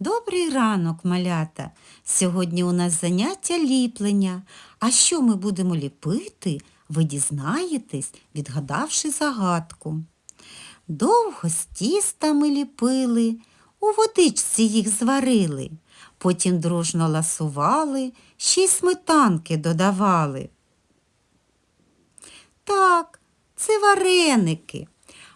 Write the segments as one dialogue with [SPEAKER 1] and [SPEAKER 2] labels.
[SPEAKER 1] Добрий ранок, малята. Сьогодні у нас заняття ліплення. А що ми будемо ліпити, ви дізнаєтесь, відгадавши загадку. Довго з тістами ліпили, у водичці їх зварили, потім дружно ласували, ще й сметанки додавали. Так, це вареники.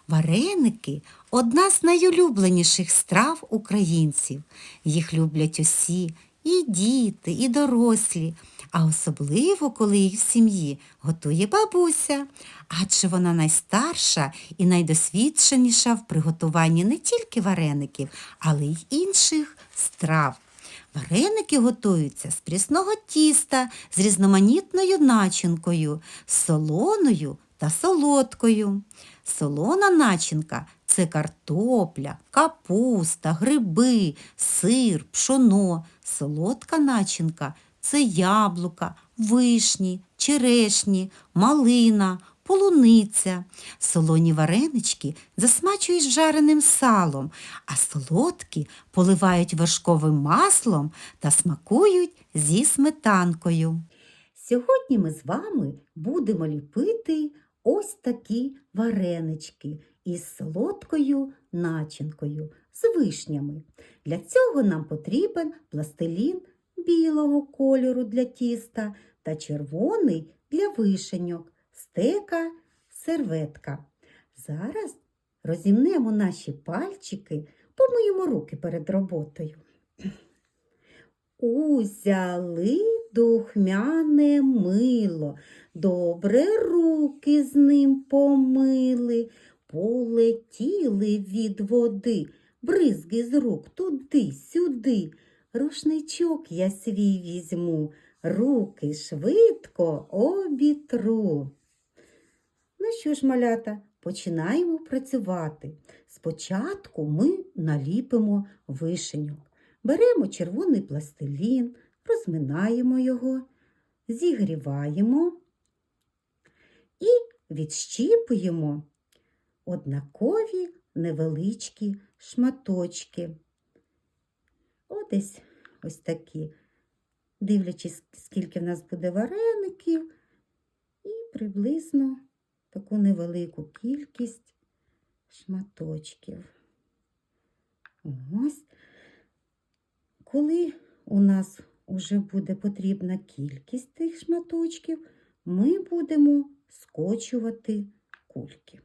[SPEAKER 1] Вареники одна з найулюбленіших страв українців. Їх люблять усі, і діти, і дорослі, а особливо, коли їх в сім'ї готує бабуся, адже вона найстарша і найдосвідченіша в приготуванні не тільки вареників, але й інших страв. Вареники готуються з прісного тіста з різноманітною начинкою, солоною та солодкою. Солона начинка це картопля, капуста, гриби, сир, пшоно. Солодка начинка це яблука, вишні, черешні, малина, полуниця. Солоні варенички засмачують жареним салом, а солодкі поливають вершковим маслом та смакують зі сметанкою. Сьогодні ми з вами будемо ліпити ось такі варенички із солодкою начинкою, з вишнями. Для цього нам потрібен пластилін білого кольору для тіста та червоний для вишеньок, стека, серветка. Зараз розімнемо наші пальчики, помиємо руки перед роботою. Узяли духмяне мило, добре руки з ним помили, полетіли від води, бризги з рук туди-сюди. Рушничок я свій візьму, руки швидко обітру. Ну що ж, малята, починаємо працювати. Спочатку ми наліпимо вишеньок. Беремо червоний пластилін, розминаємо його, зігріваємо і відщіпуємо однакові невеличкі шматочки. Одесь ось такі, дивлячись, скільки в нас буде вареників, і приблизно таку невелику кількість шматочків. Ось. Коли у нас вже буде потрібна кількість тих шматочків, ми будемо скочувати кульки.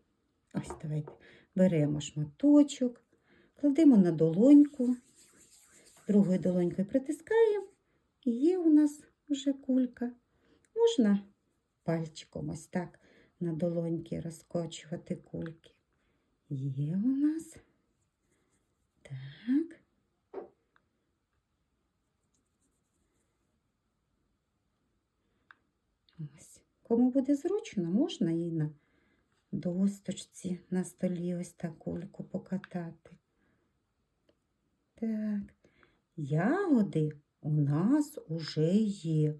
[SPEAKER 1] Ось давайте беремо шматочок, кладемо на долоньку, другою долонькою притискаємо, і є у нас вже кулька. Можна пальчиком ось так на долоньки розкочувати кульки. Є у нас. Так. Ось. Кому буде зручно, можна і на досточці на столі ось так кульку покатати. Так, ягоди у нас уже є.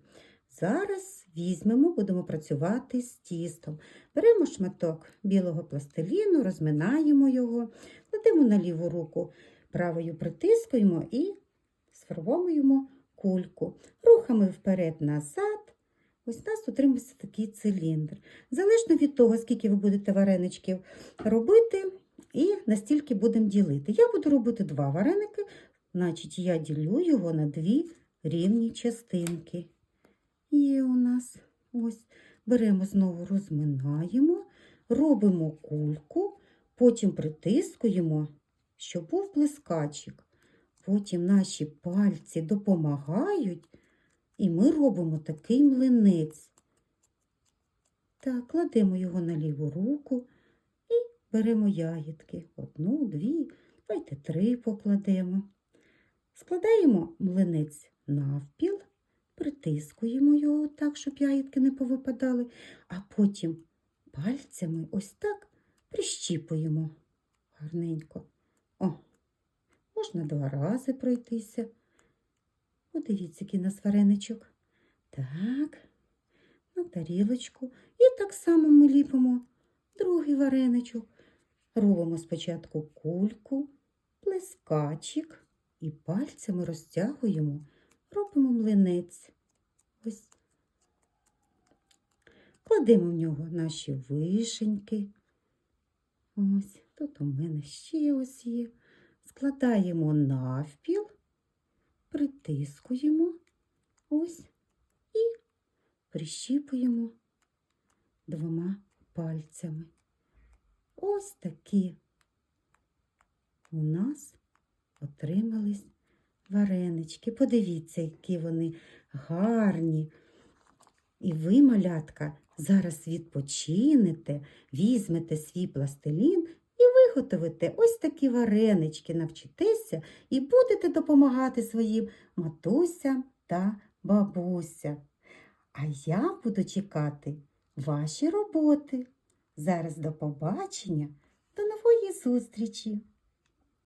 [SPEAKER 1] Зараз візьмемо, будемо працювати з тістом. Беремо шматок білого пластиліну, розминаємо його, кладемо на ліву руку, правою притискуємо і сформуємо кульку. Рухами вперед-назад. Ось у нас отримався такий циліндр. Залежно від того, скільки ви будете вареничків робити, і настільки будемо ділити. Я буду робити два вареники, значить я ділю його на дві рівні частинки. Є у нас ось. Беремо знову розминаємо, робимо кульку, потім притискуємо, щоб був блискачик. Потім наші пальці допомагають. І ми робимо такий млинець. Так, кладемо його на ліву руку і беремо ягідки. Одну, дві, давайте три покладемо. Складаємо млинець навпіл, притискуємо його так, щоб ягідки не повипадали, а потім пальцями ось так прищіпуємо гарненько. О, можна два рази пройтися. Подивіться, який у нас вареничок. Так, на тарілочку. І так само ми ліпимо другий вареничок. Робимо спочатку кульку, плескачик і пальцями розтягуємо, робимо млинець. Ось. Кладемо в нього наші вишеньки. Ось, тут у мене ще ось є. Складаємо навпіл, притискуємо ось і прищіпуємо двома пальцями. Ось такі у нас отримались варенички. Подивіться, які вони гарні. І ви, малятка, зараз відпочинете, візьмете свій пластилін виготовите ось такі варенички, навчитеся і будете допомагати своїм матусям та бабусям. А я буду чекати ваші роботи. Зараз до побачення, до нової зустрічі!